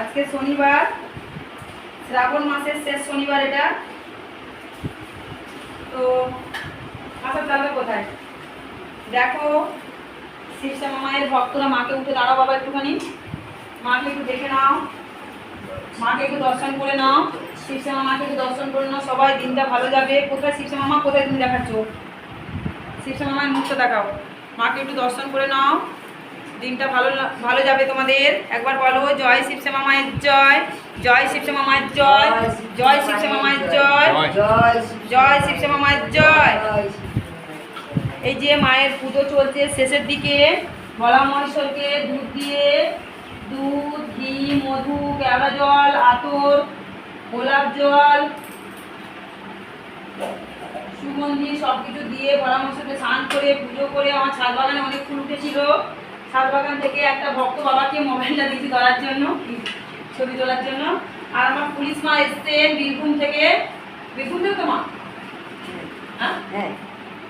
আজকে শনিবার, শ্রাবণ মাসের শেষ শনিবার এটা। তো আসার তাহলে কোথায়? দেখো শিবশ্যামা মায়ের ভক্তরা মাকে উঠে দাঁড়াও বাবা একটুখানি। মাকে একটু দেখে নাও। মাকে একটু দর্শন করে নাও। শিবশ্যামা মাকে একটু দর্শন করে নাও সবাই দিনটা ভালো যাবে। কোথায় শিবশ্যামা মা কোথায় তুমি দেখাচ্ছ শিবশ্যামা মায়ের মুখটা দেখাও মাকে একটু দর্শন করে নাও। দিনটা ভালো লা- ভালো যাবে তোমাদের। একবার বলো জয় শিবশ্যামা মায়ের জয়। জয় শিবশ্যামা মায়ের জয়। জয় শিবশ্যামা মায়ের জয়। জয়। জয়। শিবশ্যামা মায়ের জয় এই যে মায়ের পুজো চলছে শেষের দিকে। ভোলা মহেশ্বরকে দুধ দিয়ে দুধ ঘি মধু কেওড়া জল আতর গোলাপ জল সুগন্ধি সব কিছু দিয়ে মহেশ্বরকে স্নান করে পুজো করে আমার ছাদ বাগানে অনেক ফুল উঠেছিল। ছাদ বাগান থেকে একটা ভক্ত বাবাকে মোবাইলটা দিয়েছি ধরার জন্য ছবি তোলার জন্য। আর আমার পুলিশ মা এসছেন বীরভূম থেকে। বীরভূম থেকে তো মা? হ্যাঁ? হ্যাঁ।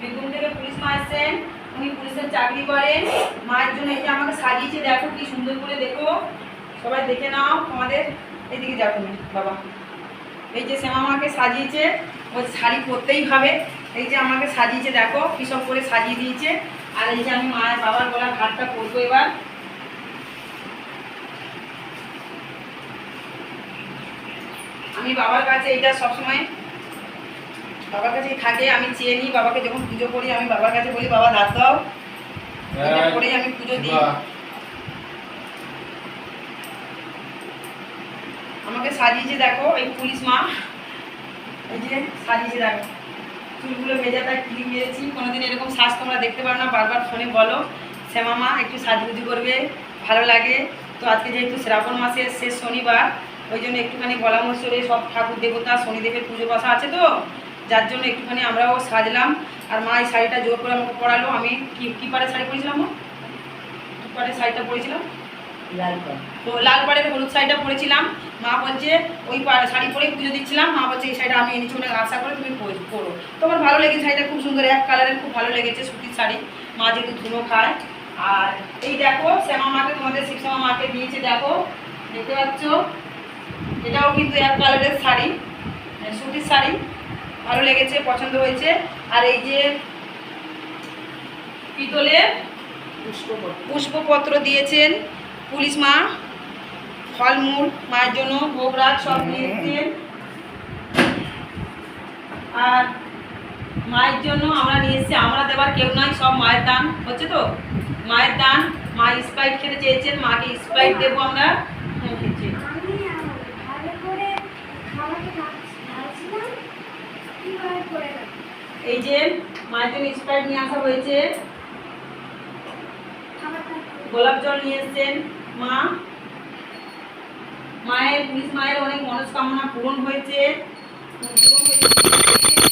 বীরভূম থেকে পুলিশ মা এসছেন। উনি পুলিশের চাকরি করেন। মায়ের জন্য যে আমাকে সাজিয়েছে দেখো কি সুন্দর করে দেখো। সবাই দেখে নাও আমাদের এদিকে যাও তুমি বাবা। এই যে শ্যামা মাকে সাজিয়েছে ও শাড়ি পরতেই হবে। এই যে আমাকে সাজিয়েছে দেখো কী করে সাজিয়ে দিয়েছে। আর এই যে আমি মায়ের বাবার গলার হারটা পরবো এবার। আমি বাবার কাছে এটা সবসময় বাবার কাছেই থাকে আমি চেয়ে নিই বাবাকে যখন পুজো করি আমি বাবার কাছে বলি বাবা দাঁত দাও। এটা করেই আমি পুজো দিই। আমাকে সাজিয়েছে, দেখো, এই পুলিশ মা। এই যে সাজিয়েছে, দেখো। চুলগুলো ভেজাটা ক্লিপ মেরেছি কোনোদিন এরকম শ্বাস তোমরা দেখতে পারো না, বারবার ফোনে বলো। শ্যামা মা, একটু সাজুগুজু করবে, ভালো লাগে। তো আজকে যেহেতু শ্রাবণ মাসের শেষ শনিবার, ওই জন্য একটুখানি গলা মশরে সব ঠাকুর দেবতা, শনিদেবের পুজো বসা আছে তো? যার জন্য একটুখানি আমরাও সাজলাম। আর মা এই শাড়িটা জোর করে আমাকে পরালো। আমি কি কী পাড়ে শাড়ি পরেছিলাম কী শাড়িটা পরেছিলাম? তো লাল পাড়ের হলুদ শাড়িটা পরেছিলাম। মা বলছে ওই শাড়ি পরেই পুজো দিচ্ছিলাম। মা বলছে এই শাড়িটা আমি এনেছি অনেক আশা করে তুমি পর- তোমার ভালো লেগেছে শাড়িটা? খুব সুন্দর এক কালারের খুব ভালো লেগেছে সুতির শাড়ি। মা যেহেতু ধুনো খায়। আর এই দেখো শ্যামা মাকে তোমাদের শিবশ্যামা মাকে দিয়েছে দেখো। দেখতে পাচ্ছ? এটাও কিন্তু এক কালারের শাড়ি মানে সুতির শাড়ি। ভালো লেগেছে পছন্দ হয়েছে। আর এই যে পিতলের পুষ্পপত্র। পুষ্পপত্র দিয়েছেন। পুলিশ মা, ফলমূল, মায়ের জন্য, ভোগ রাগ, সব দিয়েছেন আর মায়ের জন্য আমরা নিয়ে এসেছি, আমরা দেবার কেউ নাই, সব মায়ের দান, হচ্ছে তো? মায়ের দান, মা স্প্রাইট খেতে চেয়েছেন, মাকে স্প্রাইট দেবো আমরা? এই যে মায়ের জন্য স্প্রাইট নিয়ে আসা হয়েছে, গোলাপ জল নিয়ে এসছেন। মা মায়ের পুলিশ মায়ের অনেক মনস্কামনা পূরণ হয়েছে পূরণ হয়েছে।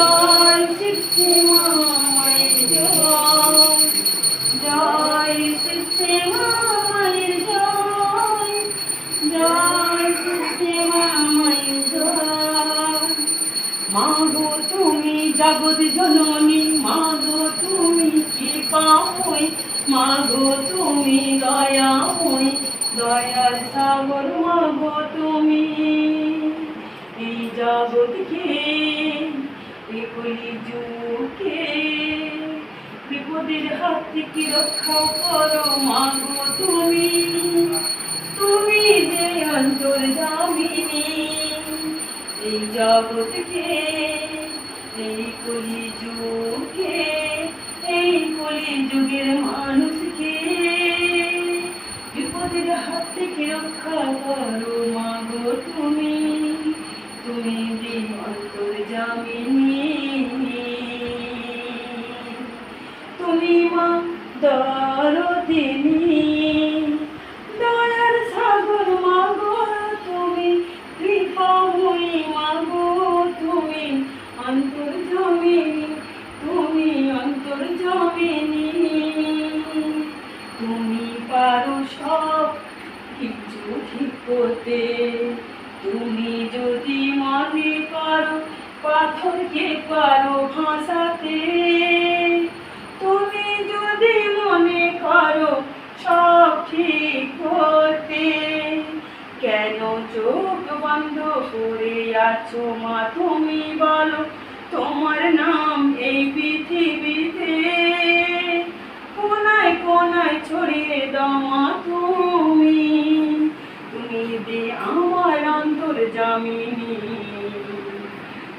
জয় শিবশ্যামা মায়ের জয়। জয় শিবশ্যামা মায়ের জয়। জয় মাগো তুমি জগৎ জননী, মাগো তুমি কৃপাময় মাগো তুমি দয়াময় দয়ার সাগর, মাগো তুমি। এই জগৎকে বিপরীত যুগকে বিপদের হাত থেকে রক্ষা করো মাগো তুমি? তুমি যে অন্তর জামিনী এই জগৎকে, এই কলি যুগকে এই কলি যুগের মানুষকে বিপদের হাত থেকে রক্ষা করো আছো মা তুমি বলো, তোমার নাম এই পৃথিবীতে। কোনায় কোনায় ছড়িয়ে দাও মা তুমি তুমি যে আমার অন্তর জামিনী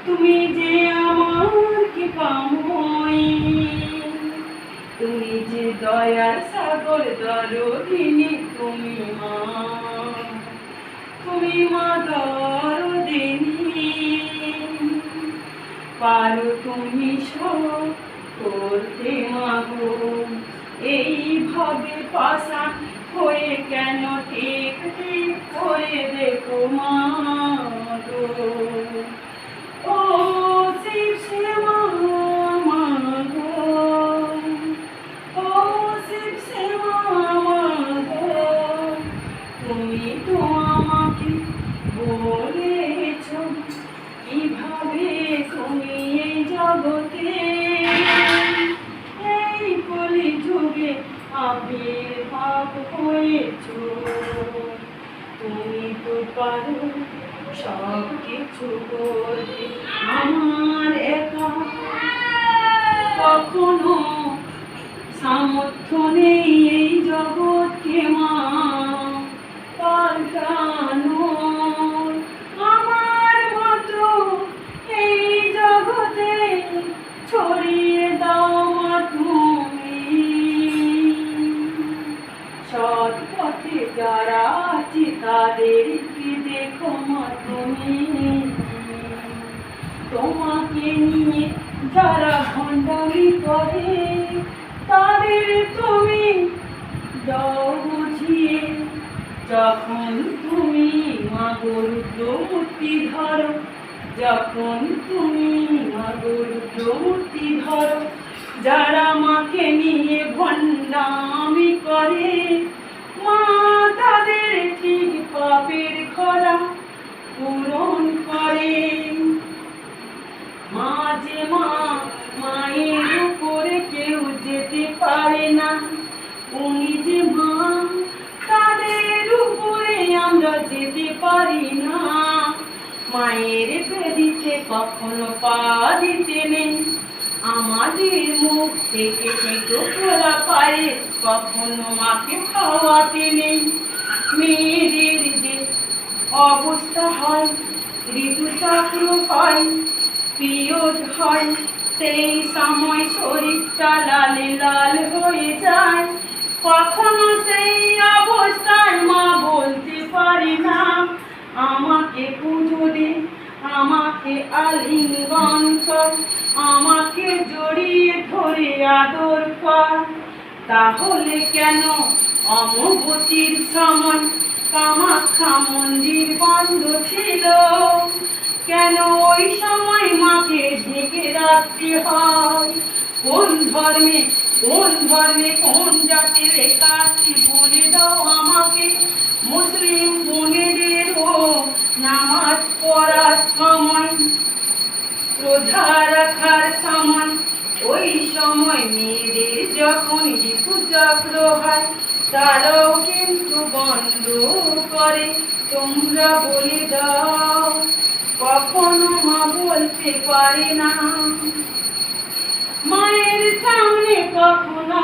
তুমি যে আমার কি পামই তুমি যে দয়ার সাগর দরদিনী তুমি মা তুমি মা দরদিনী পারো তুমি সব করতে মাগো। এইভাবে পাশা হয়ে কেন ঠিক করে দেখো মা। সব কিছু করতে আমার একা কখনো সামর্থ্য নেই এই জগৎকে মা পাল্টানো। আমার মতো এই জগতে ছড়িয়ে দাও মা তুমি। সৎ পথে যারা আছে তাদেরকে তোমাকে নিয়ে যারা ভণ্ডামি করে তাদের তুমি বুঝিয়ে। যখন তুমি মা গরুদ্রমূর্তি ধরো, যখন তুমি মা গরুদ্রমূর্তি ধরো, যারা মাকে নিয়ে ভণ্ডামি করে, মা তাদের ঠিক পাপের খরা পূরণ করে। মা, মায়ের উপরে কেউ যেতে পারে না। উনি যে মা, তাদের উপরে আমরা যেতে পারি না। মায়ের বেদিতে কখনো পা দিতে নেই। আমাদের মুখ থেকে পেটো খোলা পায়ে কখনো মাকে খাওয়াতে নেই। মেয়েদের যে অবস্থা হয়, ঋতুচক্র হয় পিরিয়ড হয়, সেই সময় শরীরটা লালে লাল হয়ে যায়। কখনো সেই অবস্থায় মা বলতে পারে না, আমাকে পুজো দে, আমাকে আলিঙ্গন কর, আমাকে জড়িয়ে ধরে আদর কর। তাহলে কেন অমবতীর সময় কামাখ্যা মন্দির বন্ধ ছিল? কেন ওই সময় মাকে ঢেকে রাখতে হয়? কোন ধর্মে কোন ধর্মে কোন জাতির আছে বলে দাও আমাকে? মুসলিম বোনেদেরও নামাজ পড়ার সময়, রোজা রাখার সময়, ওই সময় মেয়েদের যখন ঋতু চক্র হয়, তারাও কিন্তু বন্ধ করে। তোমরা বলে দাও কখনো মা বলতে পারে না। মায়ের সামনে কখনো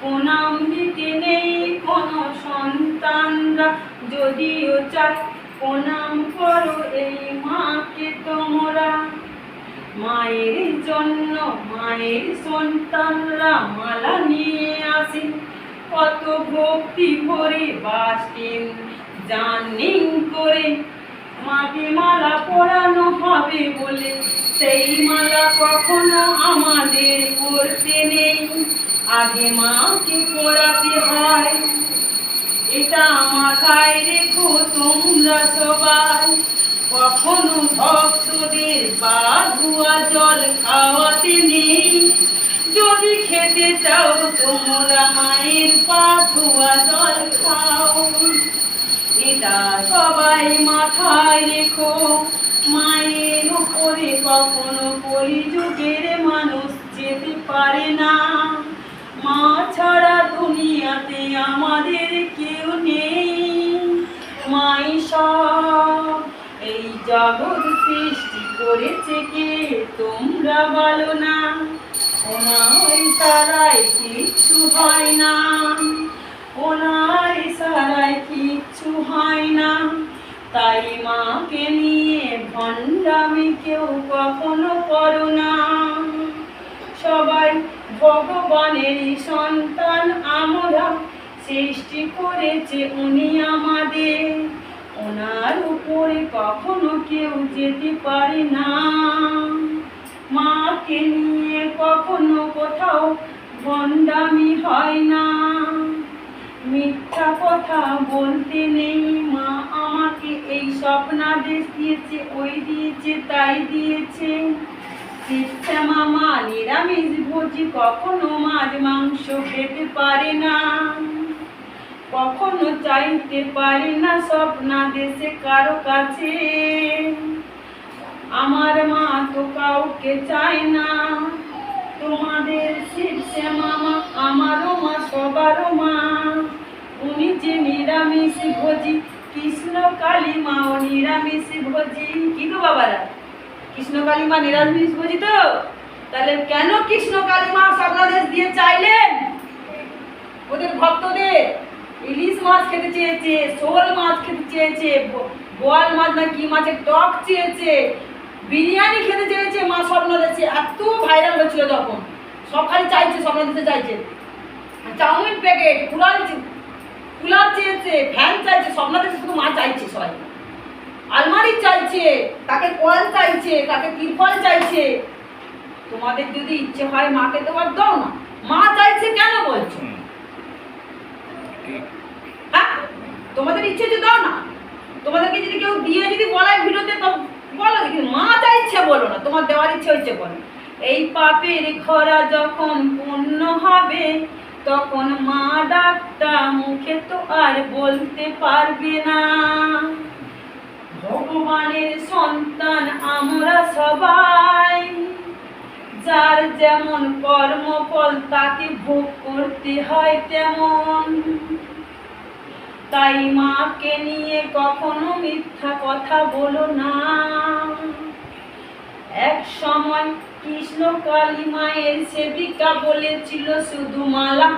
প্রণাম দিতে নেই কোনো সন্তানরা। যদিও চায় প্রণাম করো এই মাকে তোমরা। মায়ের জন্য মায়ের সন্তানরা মালা নিয়ে আসে। কত ভক্তি ভরে বাসেন জানিং করে মাকে মালা পরানো হবে বলে, সেই মালা কখনো আমাদের পড়তে নেই। আগে মাকে পড়াতে হয়, এটা মাথায় রেখো তোমরা সবাই। কখনো ভক্তদের পা ধোয়া জল খাওয়াতে নেই। যদি খেতে চাও, তোমরা মায়ের পা ধোয়া জল খাও। এটা সবাই মাথায় রেখো, মায়ের উপরে কখনো কলিযুগের মানুষ যেতে পারে না। মা ছাড়া দুনিয়াতে আমাদের কেউ নেই। মাই সব, এই জগৎ সৃষ্টি করেছে কে তোমরা বলো না। ওনার সারাই কিচ্ছু হয় না। ওনার সারাই কিচ্ছু হয় না। তাই মাকে নিয়ে ভণ্ডামি কেউ কখনো করো না। সবাই ভগবানেরই সন্তান আমরা। সৃষ্টি করেছে উনি আমাদের। ওনার উপরে কখনো কেউ যেতে পারে না। মাকে নিয়ে কখনো কোথাও ভণ্ডামি হয় না। মিথ্যা কথা বলতে নেই। মা আমাকে এই স্বপ্নাদেশ দিয়েছে, ওই দিয়েছে, তাই দিয়েছে। শিক্ষা মামা, নিরামিষ ভোজি কখনো মাছ মাংস খেতে পারে না। কখনো চাইতে পারি না স্বপ্নাদেশে কারও কাছে। আমার মা তো কাউকে চায় না। তোমাদের শিবসে মামা, আমারও মা, সবারও মা। উনি যে নিরামিষ ভোজি, কৃষ্ণ কালী মা ও নিরামিষ ভোজি। কি গো বাবারা? কৃষ্ণ কালী মা নিরামিষ ভোজি তো? তাহলে কেন কৃষ্ণ কালী মা স্বপ্নাদেশ দিয়ে চাইলেন? ওদের ভক্তদের ইলিশ মাছ খেতে চেয়েছে, শোল মাছ খেতে চেয়েছে বোয়াল মাছ না কি মাছের টক চেয়েছে, বিরিয়ানি খেতে চেয়েছে, মা স্বপ্ন দেখছে এত ভাইরাল হচ্ছিল তখন। সব চাইছে স্বপ্ন দিতে চাইছে। চাউমিন প্যাকেট চে- কুলার চেয়েছে ফ্যান চাইছে স্বপ্ন দেখছে শুধু মা চাইছে সবাই। আলমারি চাইছে তাকে কল চাইছে তাকে তিরপল চাইছে। তোমাদের যদি ইচ্ছে হয় মাকে দেওয়ার দাও না। মা চাইছে কেন বলছো? হ্যাঁ? তোমাদের ইচ্ছে যে দাও না। তোমাদেরকে যদি কেউ দিয়ে যদি বলায় ভিডিওতে তো বলো কিন্তু মা যা ইচ্ছে বলো না তোমার দেওয়ার ইচ্ছে হচ্ছে বলো। এই পাপের খরা যখন পূর্ণ হবে তখন মা ডাকটা মুখে তো আর বলতে পারবে না। ভগবানের সন্তান আমরা সবাই, যার যেমন কর্মফল তাকে ভোগ করতে হয় তেমন। তাই মাকে নিয়ে কখনো মিথ্যা কথা বলো না। এক সময় কৃষ্ণ কালী মায়ের সেবিকা বলেছিল শুধু মালা,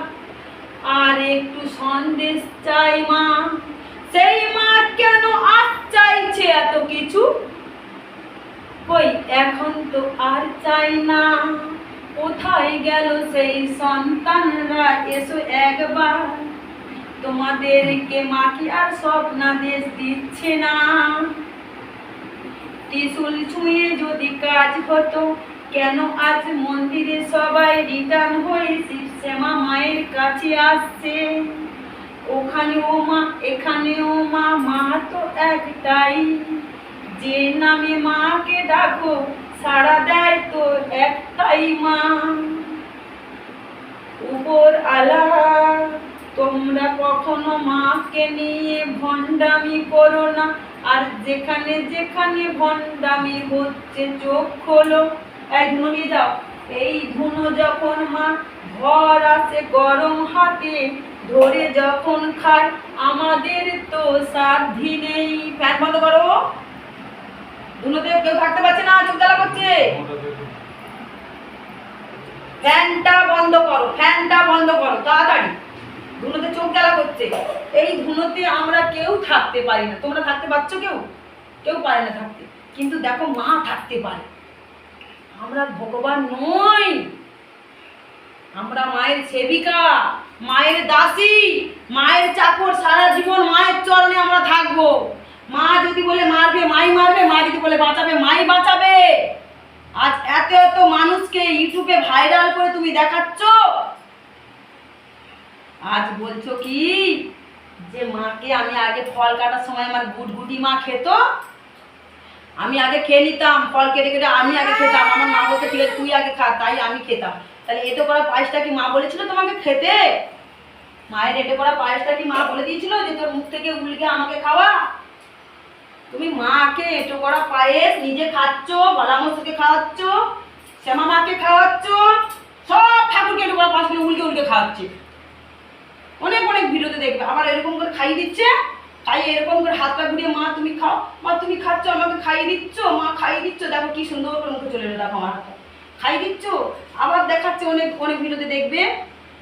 আর একটু সন্দেশ চাই মা। সেই মা কেন আজ চাইছে এত কিছু? কই, এখন তো আর চাই না। কোথায় গেল সেই সন্তানরা? এসো একবার। তোমাদেরকে মা কি আর স্বপ্নাদেশ দিচ্ছে না? ত্রিশুল ছুঁয়ে যদি কাজ হতো কেন আজ মন্দিরে সবাই রিটার্ন হয়ে শিব শ্যামা মায়ের কাছে আসছে? ওখানে ও মা, এখানে ও মা মা তো একটাই। যে নামে মাকে ডাকো, সাড়া দেয় তো একটাই মা। উপর আলা, তোমরা কখনো মাকে নিয়ে ভণ্ডামি করো না। আর যেখানে যেখানে ভণ্ডামি হচ্ছে, চোখ খোলো। এক ধুনো নিয়ে যাও। এই ধুনো যখন মা ঘর আসে গরম হাতে, ধরে যখন খায় আমাদের তো সাধ্যি নেই। ফ্যান বন্ধ করো। ধুনোতে কেউ থাকতে পারছে না চোখ জ্বালা করছে। ফ্যানটা বন্ধ করো, ফ্যানটা বন্ধ করো, তাড়াতাড়ি। ধুনোতে চোখ জ্বালা করছে। এই ধুনোতে আমরা কেউ থাকতে পারি না। তোমরা থাকতে পারছ কেউ? কেউ পারে না থাকতে। কিন্তু দেখো মা থাকতে পারে। আমরা ভগবান নই। আমরা মায়ের সেবিকা, মায়ের দাসী, মায়ের চাকর সারা জীবন মায়ের চরণে আমরা থাকব। মা যদি বলে মারবে, মাই মারবে, মা যদি বলে বাঁচাবে, মাই বাঁচাবে। আজ এত এত মানুষকে ইউটিউবে ভাইরাল করে তুমি দেখাচ্ছ। আজ বলছো কি? যে মাকে আমি আগে ফল কাটার সময় আমার গুটগুটি মা খেত আমি আগে খেয়ে নিতাম ফল কেটে কেটে আমি আগে খেতাম আমার মা বলতে ঠিক আছে তুই আগে খা তাই আমি খেতাম। তাহলে এতে করা পায়েসটা কি মা বলেছিল তোমাকে খেতে? মায়ের এটে করা পায়েসটা কি মা বলে দিয়েছিল যে তোর মুখ থেকে উল্কে আমাকে খাওয়া? তুমি মাকে এটো করা পায়েস নিজে খাচ্ছ বালামসকে খাওয়াচ্ছ শ্যামা মাকে খাওয়াচ্ছ সব ঠাকুরকে এটো করা পায়েসগুলো উল্কে উল্কে খাওয়াচ্ছে। অনেক অনেক ভিডিওতে দেখবে। আবার এরকম করে খাইয়ে দিচ্ছে। খাইয়ে এরকম করে হাতটা ঘুরিয়ে, মা, তুমি খাও। মা, তুমি খাচ্ছ, আমাকে খাইয়ে দিচ্ছ? মা, খাইয়ে দিচ্ছ। দেখো কি সুন্দর করে মুখে চলে এলো, দেখো আমার হাতটা খাইয়ে দিচ্ছ? আবার দেখাচ্ছে অনেক অনেক ভিডিওতে দেখবে।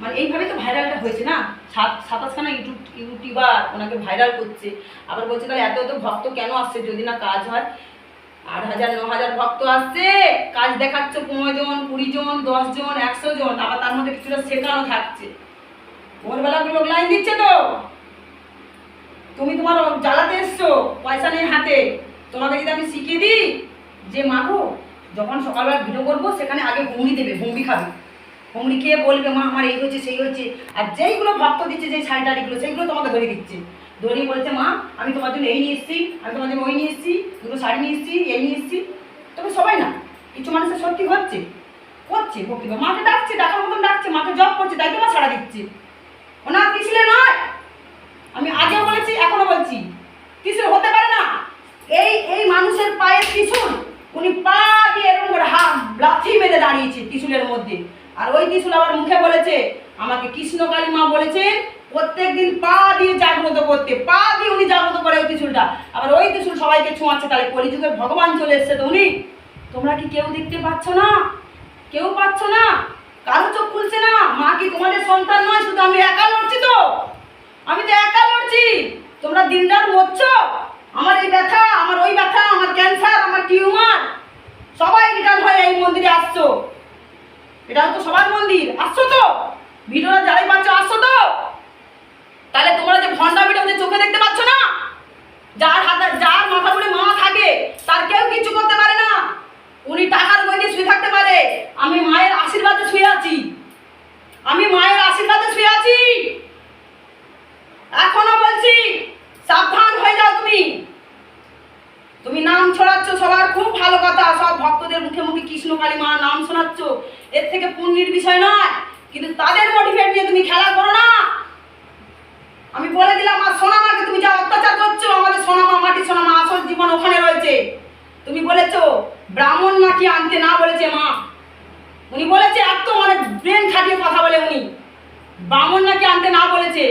মানে এইভাবে তো ভাইরালটা হয়েছে না? সাত, সাতাশখানা ইউটিউব, ইউটিউবার ওনাকে ভাইরাল করছে। আবার বলছে, তাহলে এত এত ভক্ত কেন আসছে? যদি না কাজ হয়। আট হাজার, ন হাজার ভক্ত আসছে। কাজ দেখাচ্ছে পনেরো জন, কুড়ি জন, দশ জন, একশো জন। আবার তার মধ্যে কিছুটা শেখানো থাকছে। ভোরবেলা লোক লাইন দিচ্ছে তো? তুমি তোমার জ্বালাতে এসছো, পয়সা নেই হাতে। তোমাকে যদি আমি শিখিয়ে দিই যে মাগো যখন সকালবেলা ভিডিও করব, সেখানে আগে হুমড়ি দেবে হুমড়ি খাবে। হুমড়ি খেয়ে বলবে, মা, আমার এই হচ্ছে সেই হচ্ছে আর যেইগুলো ভক্ত দিচ্ছে, যেই শাড়ি টাড়িগুলো, সেইগুলো তোমাকে ধরে দিচ্ছে। ধরিয়ে বলছে, মা, আমি তোমার জন্য এই নিয়ে এসেছি, আমি তোমার জন্য ওই নিয়ে এসেছি, দুটো শাড়ি নিয়ে এসেছি, এই নিয়ে এসেছি। তবে সবাই না, কিছু মানুষের সত্যি হচ্ছে করছে ভক্তি। মাকে ডাকছে, ডাকার মতন ডাকছে, মাকে জব করছে, তাই তোমার সাড়া দিচ্ছে। ওনার ত্রিশুলে নয় আমি আগেও বলেছি, এখনও বলছি। ত্রিশুল হতে পারে না। এই এই মানুষের পায়ে ত্রিশুল উনি পা দিয়ে এরকম করে হাত, লাথি মেরে দাঁড়িয়েছে ত্রিশুলের মধ্যে। আর ওই ত্রিশুল আবার মুখে বলেছে, আমাকে কৃষ্ণকালী মা বলেছেন প্রত্যেকদিন পা দিয়ে জাগ্রত করতে, পা দিয়ে উনি জাগ্রত করে ওই ত্রিশুলটা। আবার ওই ত্রিশুল সবাইকে ছোঁয়াচ্ছে, তাহলে কলিযুগের ভগবান চলে এসছে তো উনি। তোমরা কি কেউ দেখতে পাচ্ছ না? কেউ পাচ্ছ না? কারও চোখ খুলছে না? মা কি তোমাদের সন্তান নয়, শুধু আমি একা লড়ছি তো? আমি তো একা লড়ছি। তোমরা দিনরাত মরছ। আমার এই ব্যথা, আমার ওই ব্যথা, আমার ক্যান্সার, আমার টিউমার, সবাই রিটার্ন হয়ে এই মন্দিরে আসছো। এটা তো সবার মন্দির। আসছো তো? ভিডিওটা যারাই পাচ্ছ, আসছো তো? তাহলে তোমরা যে ভণ্ডা ভিডিও যে চোখে দেখতে পাচ্ছ না? যার হাতে যার মাথা উপরে মা থাকে, তার কেউ কিছু করতে পারে না। উনি টাকার বইতে শুয়ে থাকতে পারে। আমি মায়ের আশীর্বাদে শুয়ে আছি সবার খুব ভালো কথা সব ভক্তদের মুখে মুখে কৃষ্ণ কালী মা নাম শোনাচ্ছ এর থেকে পুণ্যের বিষয় নয়, কিন্তু তাদের মোটিভেট নিয়ে তুমি খেলা করো না। আমি বলে দিলাম, আর সোনামাকে তুমি যা অত্যাচার করছ, আমাদের সোনামা মাটি, সোনামা আসল জীবন ওখানে রয়েছে। তুমি বলেছ, ব্রাহ্মণ নাকি আনতে না বলেছে মা? উনি বলেছে এত মানে ব্রেন খাটিয়ে কথা বলে উনি। ব্রাহ্মণ নাকি আনতে না বলেছে?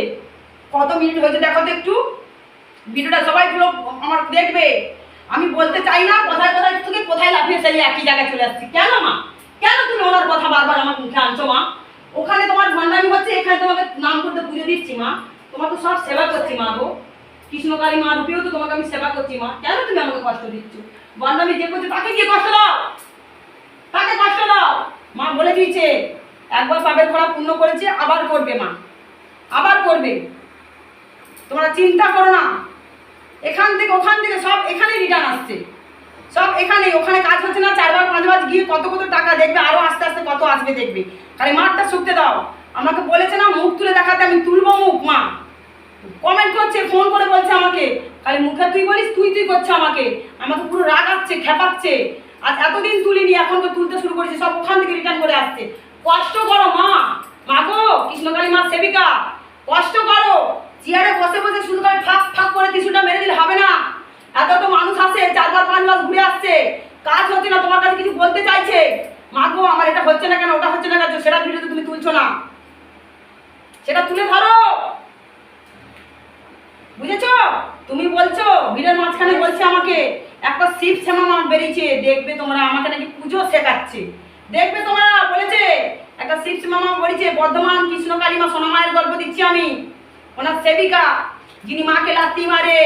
কত মিনিট হয়েছে দেখো তো একটু। ভিডিওটা সবাই পুরো আমার দেখবে। আমি বলতে চাই না, কোথায় কোথায় তোকে কোথায় লাফিয়ে সেই একই জায়গায় চলে আসছি। কেন মা কেন তুমি ওনার কথা বারবার আমার মুখে আনছো মা? ওখানে তোমার ভণ্ডামি হচ্ছে, এখানে তোমাকে নাম করতে পুজো দিচ্ছি, মা। তোমাকে সব সেবা করছি, মা গো। কৃষ্ণকালী মা রূপেও তো তোমাকে আমি সেবা করছি, মা। কেন তুমি আমাকে কষ্ট দিচ্ছ? ভণ্ডামি যে করছে, তাকে গিয়ে কষ্ট দাও। তাকে কষ্ট দাও। মা বলে দিয়েছে, একবার পাপের করা পূর্ণ করেছে, আবার করবে, মা। আবার করবে। তোমরা চিন্তা করো না। এখান থেকে, ওখান থেকে সব এখানেই রিটার্ন আসছে। সব এখানে ওখানে কাজ হচ্ছে না, চারবার, পাঁচবার গিয়ে কত কত টাকা দেখবে, আরও আস্তে আস্তে কত আসবে দেখবে। খালি মাঠটা শুকতে দাও। আমাকে বলেছে না, মুখ তুলে দেখাতে, আমি তুলবো মুখ, মা। কমেন্ট করছে ফোন করে বলছে আমাকে। খালি মুখে তুই বলিস, তুই তুই করছে আমাকে। আমাকে পুরো রাগাচ্ছে, খেপাচ্ছে। আর এতদিন তুলিনি, এখন তো তুলতে শুরু করেছে, সব ওখান থেকে রিটার্ন করে আসছে। কষ্ট করো, মা। মা গো, কৃষ্ণকালী মা সেবিকা। কষ্ট করো। চেয়ারে বসে বসে শুধু করে ফাঁক ফাঁক করে টিস্যুটা মেরে দিলে হবে না। এত তো মানুষ আসে চারবার পাঁচবার ঘুরে আসছে। কাজ হচ্ছে না, তোমার কাছে কিছু বলতে চাইছে? মা গো, আমার এটা হচ্ছে না কেন, ওটা হচ্ছে না কেন? সেটা ভিডিওতে তুমি তুলছো না। সেটা তুলে ধরো। বুঝেছ? তুমি বলছো, ভিড়ের মাঝখানে বলছে আমাকে, একটা শিব শ্যামা মা বেরিয়েছে, দেখবে তোমরা, আমাকে নাকি পুজো শেখাচ্ছে। দেখবে তোমরা, বলেছে, একটা শিব শ্যামা মা বেরিয়েছে, বর্ধমান কৃষ্ণ কালী মা সোনামায়ের গল্প দিচ্ছি আমি। ওনার সেবিকা, যিনি মাকে লাত্তি মারে